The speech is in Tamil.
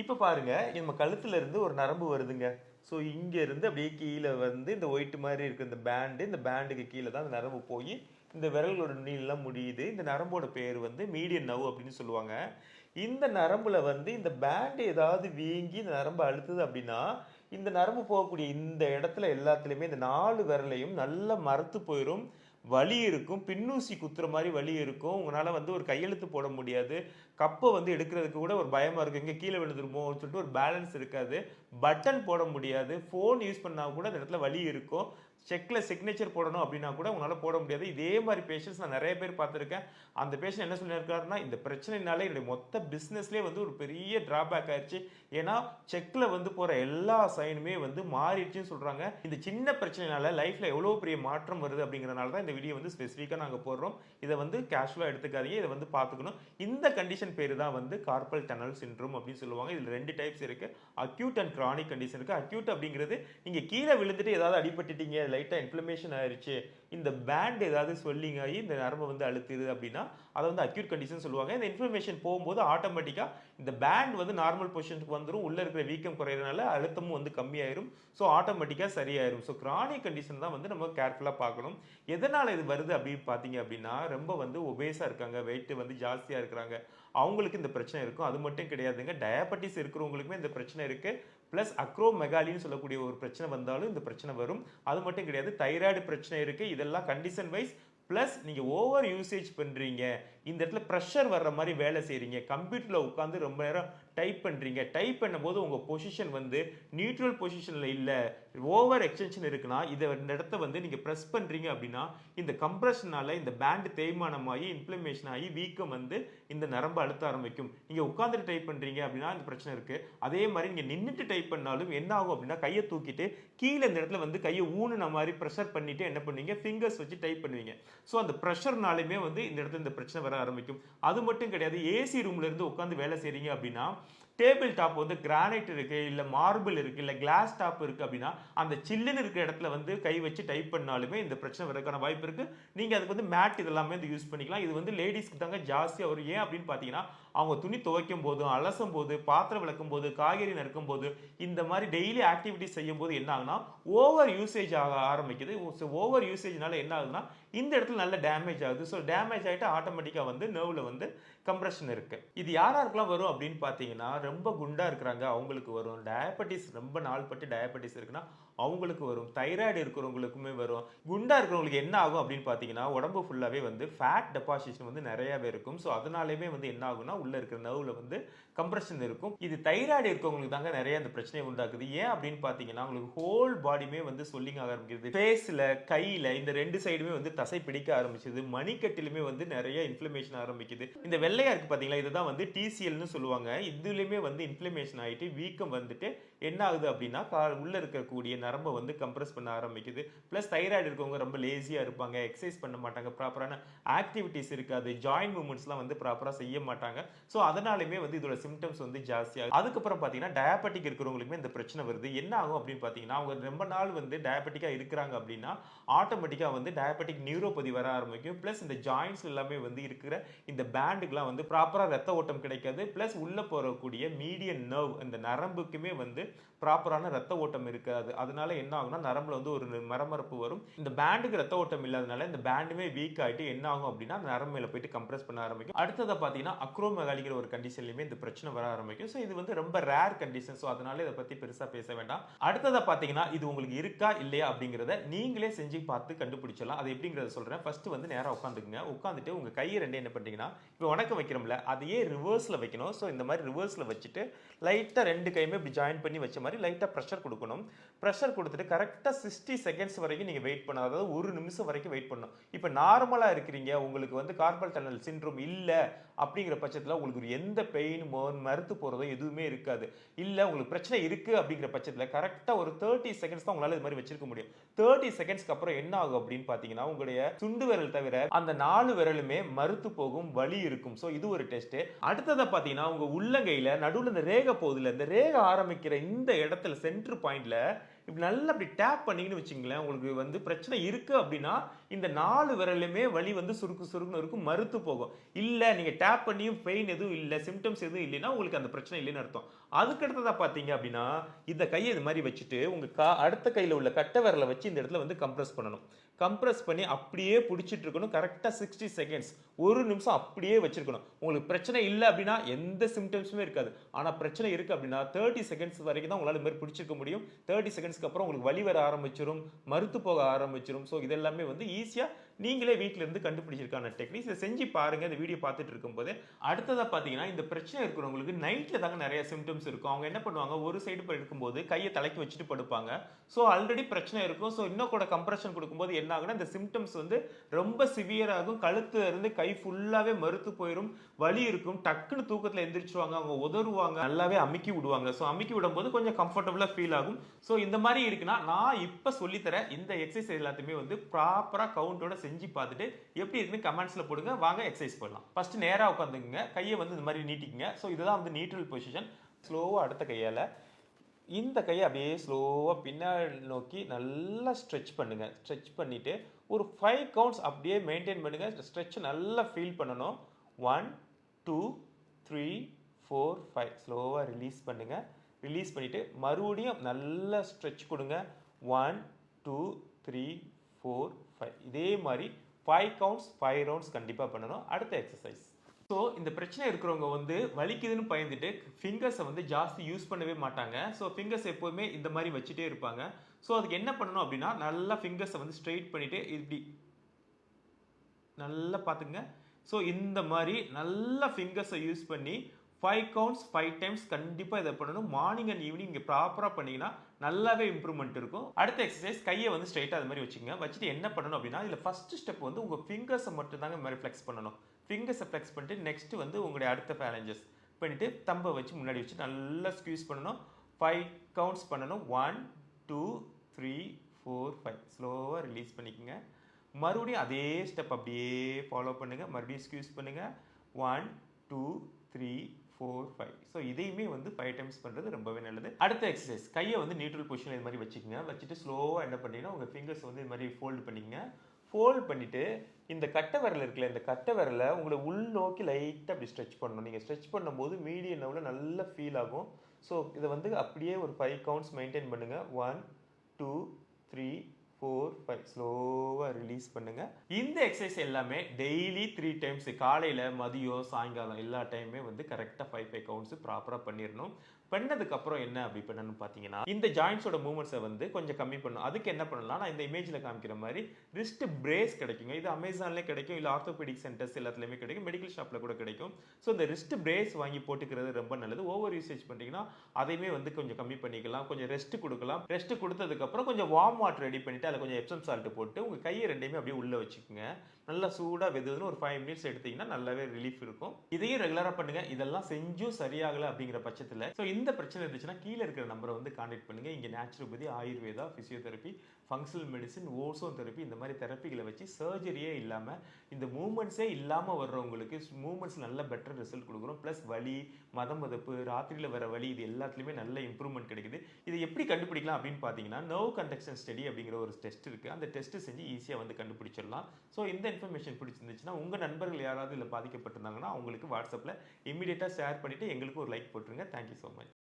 இப்போ பாருங்க நம்ம கழுத்துல இருந்து ஒரு நரம்பு வருதுங்க. ஸோ இங்கேருந்து அப்படியே கீழே வந்து இந்த ஒயிட் மாதிரி இருக்க இந்த பேண்டு இந்த பேண்டுக்கு கீழே தான் அந்த நரம்பு போய் இந்த விரல்களோட நீளம் முடியுது. இந்த நரம்போட பேர் வந்து மீடியன் நவ் அப்படின்னு சொல்லுவாங்க. இந்த நரம்புல வந்து இந்த பேண்டு ஏதாவது வீங்கி இந்த நரம்பு அழுத்துது அப்படின்னா இந்த நரம்பு போகக்கூடிய இந்த இடத்துல எல்லாத்துலேயுமே இந்த நாலு விரலையும் நல்லா மரத்து போயிடும் வலி இருக்கும் பின்னூசி குத்துற மாதிரி வலி இருக்கும். உங்களால் வந்து ஒரு கையெழுத்து போட முடியாது. கப்பை வந்து எடுக்கிறதுக்கு கூட ஒரு பயமாக இருக்கும். இங்கே கீழே விழுந்துருமோன்னு சொல்லிட்டு ஒரு பேலன்ஸ் இருக்காது. பட்டன் போட முடியாது. ஃபோன் யூஸ் பண்ணால் கூட அந்த இடத்துல வலி இருக்கும். செக்கில் சிக்னேச்சர் போடணும் அப்படின்னா கூட உங்களால் போட முடியாது. இதே மாதிரி பேஷண்ட்ஸ் நான் நிறைய பேர் பார்த்துருக்கேன். அந்த பேஷண்ட் என்ன சொல்லியிருக்காருன்னா இந்த பிரச்சனைனால என்னுடைய மொத்த பிஸ்னஸ்லேயே வந்து ஒரு பெரிய டிராபேக் ஆயிடுச்சு ஏன்னா செக்கில் வந்து போகிற எல்லா சைனுமே வந்து மாறிடுச்சுன்னு சொல்கிறாங்க இந்த சின்ன பிரச்சனைனால லைஃப்பில் எவ்வளோ பெரிய மாற்றம் வருது அப்படிங்கிறனால தான் இந்த வீடியோ வந்து ஸ்பெசிஃபிக்காக நாங்கள் போடுறோம். இதை வந்து கேஷுவலாக எடுத்துக்காதீங்க. இதை வந்து பார்த்துக்கணும். இந்த கண்டிஷன் பேர் தான் வந்து கார்பல் டனல் சின்ட்ரோம் அப்படின்னு சொல்லுவாங்க. இதில் ரெண்டு டைப்ஸ் இருக்குது அக்யூட் அண்ட் கிரானிக் கண்டிஷன் இருக்குது அக்யூட் அப்படிங்கிறது நீங்கள் கீழே விழுந்துட்டு ஏதாவது அடிபட்டுட்டீங்க லைட்டாக இன்ஃப்ளமேஷன் ஆயிருச்சு. இந்த பேண்ட் ஏதாவது ஸ்வெல்லிங் ஆகி இந்த நரம்பு வந்து அழுத்துது அப்படின்னா அதை வந்து அக்யூட் கண்டிஷன் சொல்லுவாங்க. இந்த இன்ஃப்ளமேஷன் போகும்போது ஆட்டோமேட்டிக்காக இந்த பேண்ட் வந்து நார்மல் பொசிஷனுக்கு வந்துடும் உள்ளே இருக்கிற வீக்கம் குறையிறதுனால அழுத்தமும் வந்து கம்மியாயிரும். ஸோ ஆட்டோமேட்டிக்காக சரியாயிரும். ஸோ கிரானிக் கண்டிஷன் தான் வந்து நம்ம கேர்ஃபுல்லாக பார்க்கணும். எதனால் இது வருது அப்படின்னு பார்த்தீங்க அப்படின்னா ரொம்ப வந்து ஒபேஸாக இருக்காங்க. வெயிட்டு வந்து ஜாஸ்தியாக இருக்கிறாங்க. அவங்களுக்கு இந்த பிரச்சனை இருக்கும். அது மட்டும் கிடையாதுங்க. டயபட்டிஸ் இருக்கிறவங்களுக்குமே இந்த பிரச்சனை இருக்குது ப்ளஸ் அக்ரோமெகாலின்னு சொல்லக்கூடிய ஒரு பிரச்சனை வந்தாலும் இந்த பிரச்சனை வரும். அது மட்டும் கிடையாது தைராய்டு பிரச்சனை இருக்குது இதெல்லாம் கண்டிஷன் வைஸ் ப்ளஸ் நீங்கள் ஓவர் யூசேஜ் பண்ணுறீங்க இந்த இடத்துல ப்ரெஷர் வர்ற மாதிரி வேலை செய்கிறீங்க கம்ப்யூட்டரில் உட்காந்து ரொம்ப நேரம் டைப் பண்ணுறீங்க டைப் பண்ணும்போது உங்கள் பொசிஷன் வந்து நியூட்ரல் பொசிஷனில் இல்லை ஓவர் எக்ஸ்டென்ஷன் இருக்குன்னா இதை இந்த இடத்த வந்து நீங்கள் ப்ரெஸ் பண்ணுறீங்க அப்படின்னா இந்த கம்ப்ரெஷனால இந்த பேண்ட் தேய்மானமாகி இன்ஃப்ளமேஷன் ஆகி வீக்கம் வந்து இந்த நரம்பு அழுத்த ஆரம்பிக்கும். நீங்கள் உட்காந்துட்டு டைப் பண்ணுறீங்க அப்படின்னா இந்த பிரச்சனை இருக்குது அதே மாதிரி நீங்கள் நின்றுட்டு டைப் பண்ணாலும் என்ன ஆகும் அப்படின்னா கையை தூக்கிட்டு கீழே இந்த இடத்துல வந்து கையை ஊனுன மாதிரி ப்ரெஷர் பண்ணிவிட்டு என்ன பண்ணுவீங்க? ஃபிங்கர்ஸ் வச்சு டைப் பண்ணுவீங்க. ஸோ அந்த ப்ரெஷர்னாலுமே வந்து இந்த இடத்துல இந்த பிரச்சனை வர ஆரம்பிக்கும். அது மட்டும் கிடையாது ஏசி ரூம்லேருந்து உட்காந்து வேலை செய்கிறீங்க அப்படின்னா டேபிள் டாப் வந்து கிரானைட் இருக்குது இல்லை மார்பிள் இருக்குது இல்லை கிளாஸ் டாப் இருக்குது அப்படின்னா அந்த சில்லுன்னு இருக்கிற இடத்துல வந்து கை வச்சு டைப் பண்ணாலுமே இந்த பிரச்சனை வரதுக்கான வாய்ப்பு இருக்குது நீங்கள் அதுக்கு வந்து மேட் இதெல்லாமே வந்து யூஸ் பண்ணிக்கலாம். இது வந்து லேடிஸ்க்கு தாங்க ஜாஸ்தியாக வரும். ஏன் அப்படின்னு பார்த்தீங்கன்னா அவங்க துணி துவைக்கும் போதும் அலசும் போது பாத்திரம் விளக்கும் போது காய்கறி நறுக்கும் போது இந்த மாதிரி டெய்லி ஆக்டிவிட்டிஸ் செய்யும் போது என்ன ஆகுனா ஓவர் யூசேஜ் ஆக ஆரம்பிக்குது. ஓவர் யூசேஜ்னால என்ன ஆகுதுன்னா இந்த இடத்துல நல்ல டேமேஜ் ஆகுது. ஸோ டேமேஜ் ஆகிட்டு ஆட்டோமேட்டிக்காக வந்து நர்வில் வந்து கம்ப்ரெஷன் இருக்குது இது யார் யாருக்கெல்லாம் வரும் அப்படின்னு பார்த்தீங்கன்னா ரொம்ப குண்டாக இருக்கிறாங்க அவங்களுக்கு வரும். டயபெட்டிஸ் ரொம்ப நாள் பட்டு டயபெட்டிஸ் இருக்குன்னா அவங்களுக்கு வரும். தைராய்டு இருக்கிறவங்களுக்குமே வரும். குண்டாக இருக்கிறவங்களுக்கு என்ன ஆகும் அப்படின்னு பார்த்தீங்கன்னா உடம்பு ஃபுல்லாகவே வந்து ஃபேட் டெபாசிஷன் வந்து நிறையாவே இருக்கும். ஸோ அதனாலேயுமே வந்து என்ன ஆகும்னா உள்ள இருக்கிற நர்வில் வந்து கம்ப்ரெஷன் இருக்கும். இது தைராய்டு இருக்கவங்களுக்கு தாங்க நிறைய அந்த பிரச்சனையை உண்டாக்குது. ஏன் அப்படின்னு பார்த்தீங்கன்னா உங்களுக்கு ஹோல் பாடியுமே வந்து சொல்லிங் ஆக ஆரம்பிக்கிறது. ஃபேஸில் கையில் இந்த ரெண்டு சைடுமே வந்து தசை பிடிக்க ஆரம்பிச்சது. மணிக்கட்டிலுமே வந்து நிறைய இன்ஃப்ளமேஷன் ஆரம்பிக்குது. இந்த வெள்ளையா இருக்கு பார்த்தீங்களா இதுதான் வந்து டிசிஎல்னு சொல்லுவாங்க. இதுலையுமே வந்து இன்ஃப்ளமேஷன் ஆகிட்டு வீக்கம் வந்துட்டு என்ன ஆகுது அப்படின்னா கா உள்ளே இருக்கக்கூடிய நரம்பை வந்து கம்ப்ரஸ் பண்ண ஆரம்பிக்குது. ப்ளஸ் தைராய்டு இருக்கவங்க ரொம்ப லேசியாக இருப்பாங்க எக்ஸசைஸ் பண்ண மாட்டாங்க ப்ராப்பரான ஆக்டிவிட்டிஸ் இருக்காது ஜாயின்ட் மூமெண்ட்ஸ்லாம் வந்து ப்ராப்பராக செய்ய மாட்டாங்க. ஸோ அதனாலுமே வந்து இதோட சிம்டம்ஸ் வந்து ஜாஸ்தியாகும் அதுக்கப்புறம் பார்த்தீங்கன்னா டயபெட்டிக் இருக்கிறவங்களுக்குமே இந்த பிரச்சனை வருது. என்ன ஆகும் அப்படின்னு பார்த்தீங்கன்னா அவங்க ரொம்ப நாள் வந்து டயபெட்டிக்காக இருக்கிறாங்க அப்படின்னா ஆட்டோமேட்டிக்காக வந்து டயபெட்டிக் நியூரோபதி வர ஆரம்பிக்கும். ப்ளஸ் இந்த ஜாயின்ஸ் எல்லாமே வந்து இருக்கிற இந்த பேண்டுக்கெலாம் வந்து ப்ராப்பராக ரத்த ஓட்டம் கிடைக்காது. ப்ளஸ் உள்ளே போகக்கூடிய மீடியன் நர்வ் இந்த நரம்புக்குமே வந்து ப்ராப்பரான ரத்த ஓட்டம் இருக்காது. அதனால என்ன ஆகும்னா நரம்புல வந்து ஒரு மரமரப்பு வரும். இந்த பேண்டுக்கு ரத்த ஓட்டம் இல்லாதனால இந்த பேண்டுமே வீக் ஆகிட்டு என்ன ஆகும் அப்படின்னா அந்த நரம்பு மேல போயிட்டு கம்ப்ரஸ் பண்ண ஆரம்பிக்கும். அடுத்ததை பார்த்தீங்கன்னா அக்ரோமெகாலிங்கிற ஒரு கண்டிஷன்லையுமே இந்த பிரச்சனை வர ஆரம்பிக்கும். ஸோ இது வந்து ரொம்ப ரேர் கண்டிஷன் ஸோ அதனால இதை பற்றி பெருசாக பேச வேண்டாம். அடுத்ததை பார்த்தீங்கன்னா இது உங்களுக்கு இருக்கா இல்லையா அப்படிங்கிறத நீங்களே செஞ்சு பார்த்து கண்டுபிடிச்சலாம் அது எப்படிங்கிறத சொல்கிறேன் ஃபர்ஸ்ட் வந்து நேராக உட்காந்துக்குங்க. உட்காந்துட்டு உங்கள் கையை ரெண்டே என்ன பண்ணுறீங்கன்னா இப்போ வணக்கம் வைக்கிறோம்ல அதையே ரிவர்ஸில் வைக்கணும். ஸோ இந்த மாதிரி ரிவர்ஸில் வச்சுட்டு லைட்டாக ரெண்டு கையுமே இப்படி ஜாயின் பண்ணி வச்ச மாதிரி லைட்டாக ப்ரெஷர் கொடுக்கணும். ப்ரெஷர் கொடுத்துட்டு கரெக்டாக சிக்ஸ்டி செகண்ட்ஸ் வரைக்கும் நீங்கள் வெயிட் பண்ணணும். அதாவது ஒரு நிமிஷம் வரைக்கும் வெயிட் பண்ணணும். இப்போ நார்மலாக இருக்கிறீங்க உங்களுக்கு வந்து கார்பல் டனல் சின்ரோம் இல்லை அப்படிங்கிற பட்சத்தில் உங்களுக்கு ஒரு எந்த பெயின் மறுத்து போகிறதோ எதுவுமே இருக்காது. இல்லை உங்களுக்கு பிரச்சனை இருக்குது அப்படிங்கிற பட்சத்தில் கரெக்டாக ஒரு தேர்ட்டி செகண்ட்ஸ் தான் உங்களால் இது மாதிரி வச்சிருக்க முடியும். தேர்ட்டி செகண்ட்ஸ்க்கு அப்புறம் என்ன ஆகும் அப்படின்னு பார்த்தீங்கன்னா உங்களுடைய சுண்டு விரல் தவிர அந்த நாலு விரலுமே மறுத்து போகும் வலி இருக்கும். ஸோ இது ஒரு டெஸ்ட் அடுத்ததை பார்த்தீங்கன்னா உங்கள் உள்ளங்கையில் நடுவில் இந்த ரேக போகுதுல இந்த ரேகை ஆரம்பிக்கிற இந்த இடத்துல சென்ட்ரு பாயிண்டில் இப்படி நல்லா அப்படி டேப் பண்ணிங்கன்னு வச்சுங்களேன் உங்களுக்கு வந்து பிரச்சனை இருக்குது அப்படின்னா இந்த நாலு விரலுமே வலி வந்து சுருக்கு சுருக்குன்னு இருக்கும் மறுத்து போகும். இல்லை நீங்கள் டேப் பண்ணியும் பெயின் எதுவும் இல்லை சிம்டம்ஸ் எதுவும் இல்லைன்னா உங்களுக்கு அந்த பிரச்சனை இல்லைன்னு அர்த்தம். அதுக்கு பார்த்தீங்க அப்படின்னா இந்த கையை இது மாதிரி வச்சுட்டு உங்கள் கா அடுத்த கையில் உள்ள கட்டை விரலை வச்சு இந்த இடத்துல வந்து கம்ப்ரஸ் பண்ணணும். கம்ப்ரஸ் பண்ணி அப்படியே பிடிச்சிட்டு இருக்கணும். கரெக்டாக சிக்ஸ்டி செகண்ட்ஸ் ஒரு நிமிஷம் அப்படியே வச்சிருக்கணும். உங்களுக்கு பிரச்சனை இல்லை அப்படின்னா எந்த சிம்டம்ஸுமே இருக்காது. ஆனால் பிரச்சனை இருக்கு அப்படின்னா தேர்ட்டி செகண்ட்ஸ் வரைக்கும் தான் உங்களால் மாதிரி பிடிச்சிருக்க முடியும். தேர்ட்டி செகண்ட்ஸ்க்கு அப்புறம் உங்களுக்கு வலி வர ஆரம்பிச்சிடும் மறுத்து போக ஆரம்பிச்சிடும் ஸோ இதெல்லாமே வந்து ஈஸியாக நீங்களே வீட்டிலேருந்து கண்டுபிடிச்சிருக்கான டெக்னிக்ஸ் இதை செஞ்சு பாருங்கள் இந்த வீடியோ பார்த்துட்டு இருக்கும்போது அடுத்ததாக பார்த்தீங்கன்னா இந்த பிரச்சனை இருக்கிறவங்களுக்கு நைட்டில் தாங்க நிறைய சிம்டம்ஸ் இருக்கும். அவங்க என்ன பண்ணுவாங்க ஒரு சைடு படுக்கும்போது கையை தலைக்கு வச்சுட்டு படுப்பாங்க. ஸோ ஆல்ரெடி பிரச்சனை இருக்கும். ஸோ இன்னும் கூட கம்ப்ரெஷன் கொடுக்கும்போது என்ன ஆகுனா இந்த சிம்டம்ஸ் வந்து ரொம்ப சிவியராகும் கழுத்துல இருந்து கை ஃபுல்லாகவே மறுத்து போயிடும் வலி இருக்கும். டக்குன்னு தூக்கத்தில் எந்திரிச்சுவாங்க அவங்க உதறுவாங்க. நல்லாவே அமுக்கி விடுவாங்க. ஸோ அமுக்கி விடும்போது கொஞ்சம் கம்ஃபர்டபுளாக ஃபீல் ஆகும். ஸோ இந்த மாதிரி இருக்குன்னா நான் இப்போ சொல்லித்தரேன் இந்த எக்ஸசைஸ் எல்லாத்தையுமே வந்து ப்ராப்பராக கவுண்டோட செஞ்சு பார்த்துட்டு எப்படி இருக்குன்னு கமெண்ட்ஸில் போடுங்க. வாங்க எக்ஸசைஸ் பண்ணலாம் ஃபஸ்ட்டு நேராக உட்காந்துங்க கையை வந்து இந்த மாதிரி நீட்டிக்குங்க. ஸோ இதுதான் வந்து நியூட்ரல் பொசிஷன் ஸ்லோவாக அடுத்த கையால். இந்த கையை அப்படியே ஸ்லோவாக பின்னாடி நோக்கி நல்லா ஸ்ட்ரெச் பண்ணுங்கள் ஸ்ட்ரெச் பண்ணிவிட்டு ஒரு ஃபைவ் கவுண்ட்ஸ் அப்படியே மெயின்டைன் பண்ணுங்கள் ஸ்ட்ரெச் நல்லா ஃபீல் பண்ணணும். One two three four five ஸ்லோவாக ரிலீஸ் பண்ணுங்கள் ரிலீஸ் பண்ணிவிட்டு மறுபடியும் நல்லா ஸ்ட்ரெச் கொடுங்க. One two three four five இதே மாதிரி ஃபைவ் கவுண்ட்ஸ் ஃபைவ் ரவுண்ட்ஸ் கண்டிப்பாக பண்ணணும். அடுத்த எக்ஸசைஸ் ஸோ இந்த பிரச்சனை இருக்கிறவங்க வந்து வலிக்குதுன்னு பயந்துட்டு ஃபிங்கர்ஸை வந்து ஜாஸ்தி யூஸ் பண்ணவே மாட்டாங்க. ஸோ ஃபிங்கர்ஸ் எப்போவுமே இந்த மாதிரி வச்சுட்டே இருப்பாங்க. ஸோ அதுக்கு என்ன பண்ணணும் அப்படின்னா நல்லா ஃபிங்கர்ஸை வந்து ஸ்ட்ரெயிட் பண்ணிவிட்டு இப்படி நல்லா பார்த்துங்க ஸோ இந்த மாதிரி நல்லா ஃபிங்கர்ஸை யூஸ் பண்ணி ஃபைவ் கவுண்ட்ஸ் ஃபைவ் டைம்ஸ் கண்டிப்பாக இதை பண்ணணும். மார்னிங் அண்ட் ஈவினிங் இங்கே ப்ராப்பராக பண்ணிங்கன்னா நல்லாவே இம்ப்ரூவ்மெண்ட் இருக்கும். அடுத்த எக்ஸசைஸ் கையை வந்து ஸ்ட்ரைட்டாக அது மாதிரி வச்சுக்கோங்க. வச்சுட்டு என்ன பண்ணணும் அப்படின்னா இதில் ஃபர்ஸ்ட் ஸ்டெப் வந்து உங்கள் ஃபிங்கர்ஸை மட்டும் தாங்க இந்த மாதிரி ஃப்ளெக்ஸ் பண்ணணும். ஃபிங்கர்ஸை ஃப்ளெக்ஸ் பண்ணிட்டு நெக்ஸ்ட் வந்து உங்களுடைய அடுத்த பேலஞ்சஸ் பண்ணிட்டு தம்பை வச்சு முன்னாடி வச்சு நல்லா ஸ்க்யூஸ் பண்ணணும். ஃபைவ் கவுண்ட்ஸ் பண்ணணும். One two three four five ஸ்லோவாக ரிலீஸ் பண்ணிக்கோங்க. மறுபடியும் அதே ஸ்டெப் அப்படியே ஃபாலோ பண்ணுங்கள் மறுபடியும் ஸ்க்யூஸ் பண்ணுங்கள் one two three four five so இதையுமே வந்து ஃபைவ் டைம்ஸ் பண்ணுறது ரொம்பவே நல்லது. அடுத்த எக்ஸசைஸ் கையை வந்து நியூட்ரல் பொசிஷன் இது மாதிரி வச்சுக்கோங்க. வச்சுட்டு ஸ்லோவாக என்ன பண்ணீங்கன்னா உங்கள் ஃபிங்கர்ஸ் வந்து இது மாதிரி ஃபோல்டு பண்ணிங்க ஃபோல்ட் பண்ணிவிட்டு இந்த கட்டை விரல் இருக்குல்ல இந்த கட்டை விரலை உங்களை உள்நோக்கி லைட்டாக அப்படி ஸ்ட்ரெச் பண்ணணும். நீங்கள் ஸ்ட்ரெச் பண்ணும்போது மீடியம் லெவலில் நல்லா ஃபீல் ஆகும். ஸோ இதை வந்து அப்படியே ஒரு ஃபைவ் கவுண்ட்ஸ் மெயின்டைன் பண்ணுங்கள் one two three four five ஸ்லோவாக ரிலீஸ் பண்ணுங்கள் இந்த எக்ஸசைஸ் எல்லாமே டெய்லி த்ரீ டைம்ஸ் காலையில் மதியம் சாயங்காலம் எல்லா டைமுமே வந்து கரெக்டாக ஃபைவ் ஃபைவ் கவுண்ட்ஸ் ப்ராப்பராக பண்ணிடணும் பண்ணதுக்கப்புறம் என்ன அப்படி பண்ணணும்னு பார்த்தீங்கன்னா இந்த ஜாயின்ஸோட மூவ்மெண்ட்ஸை வந்து கொஞ்சம் கம்மி பண்ணணும் அதுக்கு என்ன பண்ணலாம்? நான் இந்த இமேஜில் காமிக்கிற மாதிரி ரிஸ்ட் பிரேஸ் கிடைக்குங்க. இது அமேசான்லேயே கிடைக்கும். இல்லை ஆர்த்தோபெடிக் சென்டர்ஸ் எல்லாத்துலேயுமே கிடைக்கும். மெடிக்கல் ஷாப்பில் கூட கிடைக்கும். ஸோ இந்த ரிஸ்ட் பிரேஸ் வாங்கி போட்டுக்கிறது ரொம்ப நல்லது. ஓவர் யூசேஜ் பண்ணிட்டீங்கன்னா அதையுமே வந்து கொஞ்சம் கம்மி பண்ணிக்கலாம். கொஞ்சம் ரெஸ்ட் கொடுக்கலாம். ரெஸ்ட் கொடுத்ததுக்கப்புறம் கொஞ்சம் வார்ம் வாட்டர் ரெடி பண்ணிவிட்டு அதில் கொஞ்சம் எப்சம் சால்ட் போட்டு உங்கள் கையை ரெண்டையுமே அப்படியே உள்ளே வச்சுக்கோங்க. நல்லா சூடாக வெதுன்னு ஒரு ஃபைவ் மினிட்ஸ் எடுத்தீங்கன்னா நல்லாவே ரிலீஃப் இருக்கும். இதையும் ரெகுலராக பண்ணுங்க. இதெல்லாம் செஞ்சும் சரியாகலை அப்படிங்கிற பட்சத்தில். ஸோ இந்த பிரச்சனை இருந்துச்சுன்னா கீழே இருக்கிற நம்பரை வந்து கான்டாக்ட் பண்ணுங்க. இங்கே naturopathy Ayurveda physiotherapy functional medicine ozone therapy இந்த மாதிரி தெரப்பிகளை வச்சு சர்ஜரியே இல்லாமல் இந்த மூமெண்ட்ஸே இல்லாமல் வர்றவங்களுக்கு மூமெண்ட்ஸ் நல்ல பெட்டர் ரிசல்ட் கொடுக்குறோம். ப்ளஸ் வலி மதம் மதப்பு ராத்திரியில் வர வலி இது எல்லாத்துலேயுமே நல்ல இம்ப்ரூவ்மெண்ட் கிடைக்குது. இதை எப்படி கண்டுபிடிக்கலாம் அப்படின்னு பார்த்தீங்கன்னா நர்வ் கண்டக்ஷன் ஸ்டடி அப்படிங்கிற ஒரு டெஸ்ட் இருக்குது அந்த டெஸ்ட் செஞ்சு ஈஸியாக வந்து கண்டுபிடிச்சிடலாம். ஸோ இந்த இன்ஃபர்மேஷன் பிடிச்சிருந்துச்சுன்னா உங்கள் நண்பர்கள் யாராவது இதில் பாதிக்கப்பட்டிருந்தாங்கன்னா அவங்களுக்கு வாட்ஸ்அப்பில் இமீடியட்டாக ஷேர் பண்ணிவிட்டு எங்களுக்கு ஒரு லைக் போட்டுருங்க. Thank you so much